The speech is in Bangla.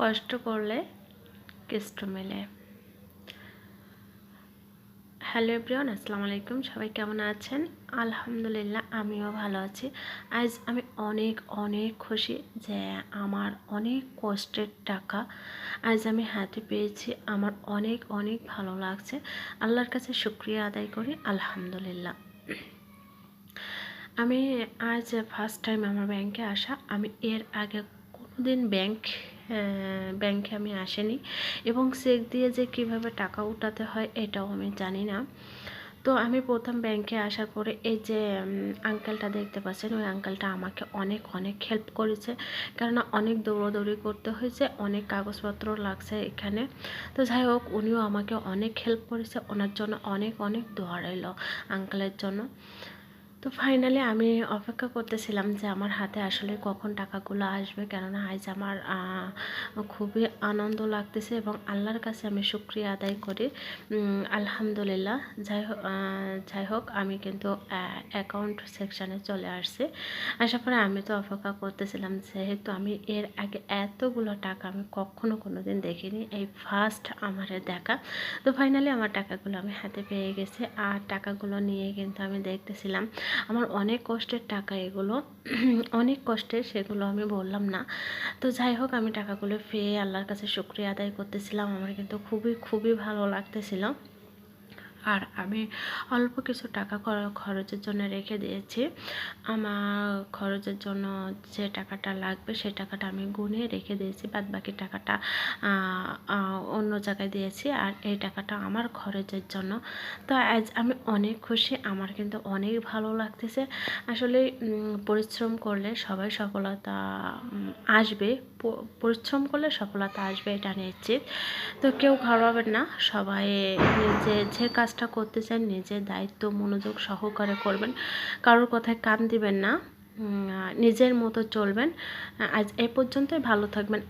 কষ্ট করলে কেষ্ট মেলে। হ্যালো এভরিওয়ান আসসালামু আলাইকুম। সবাই কেমন আছেন? আলহামদুলিল্লাহ, আমিও ভালো আছি। আজ আমি অনেক অনেক খুশি যে আমার অনেক কষ্টের টাকা আজ আমি হাতে পেয়েছি। আমার অনেক অনেক ভালো লাগছে। আল্লাহর কাছে শুক্রিয়া আদায় করি, আলহামদুলিল্লাহ। আমি আজ ফার্স্ট টাইম আমার ব্যাংকে আসা। আমি এর আগে দিন ব্যাংক ব্যাংকে আমি আসেনি। এবং চেক দিয়ে যে কীভাবে টাকা উঠাতে হয় এটাও আমি জানি না। তো আমি প্রথম ব্যাংকে আসার পরে এই যে আঙ্কেলটা দেখতে পাচ্ছেন, ওই আঙ্কেলটা আমাকে অনেক অনেক হেল্প করেছে। কেননা অনেক দৌড়াদৌড়ি করতে হয়েছে, অনেক কাগজপত্র লাগছে এখানে। তো যাই হোক, উনিও আমাকে অনেক হেল্প করেছে, ওনার জন্য অনেক অনেক দোয়া রইল আঙ্কেলের জন্য। তো ফাইনালি আমি অপেক্ষা করতেছিলাম যে আমার হাতে আসলে কখন টাকাগুলো আসবে। কেননা আজ আমার খুবই আনন্দ লাগতেছে এবং আল্লাহর কাছে আমি শুক্রিয়া আদায় করি। আলহামদুলিল্লাহ। যাই হোক যাই হোক, আমি কিন্তু অ্যাকাউন্ট সেকশানে চলে আসছি। আসার পরে আমি তো অপেক্ষা করতেছিলাম যেহেতু আমি এর আগে এতগুলো টাকা আমি কখনো কোনো দিন দেখিনি, এই ফার্স্ট আমার দেখা। তো ফাইনালি আমার টাকাগুলো আমি হাতে পেয়ে গেছি। আর টাকাগুলো নিয়ে কিন্তু আমি দেখতেছিলাম আমার অনেক কষ্টের টাকা এগুলো, অনেক কষ্টের সেগুলো আমি বললাম না। তো যাই হোক, আমি টাকাগুলো পেয়ে আল্লাহর কাছে শুক্রিয়া আদায় করতেছিলাম। আমার কিন্তু খুবই খুবই ভালো লাগতেছিল। আর আমি অল্প কিছু টাকা খরচের জন্য রেখে দিয়েছি। আমার খরচের জন্য যে টাকাটা লাগবে সেই টাকাটা আমি গুনে রেখে দিয়েছি। বাদ বাকি টাকাটা অন্য জায়গায় দিয়েছি আর এই টাকাটা আমার খরচের জন্য। তো আজ আমি অনেক খুশি, আমার কিন্তু অনেক ভালো লাগতেছে। আসলে পরিশ্রম করলে সবাই সফলতা আসবে। পরিশ্রম করলে সফলতা আসবে, এটা নিশ্চিত। তো কেউ খাওয়াবেন না, সবাই নিজে যে কাজটা করতে চান, নিজের দায়িত্ব, মনোযোগ সহকারে করবেন। কারোর কথায় কান দিবেন না। নিজের মতো চলবেন। আজ এ পর্যন্তই ভালো থাকবেন।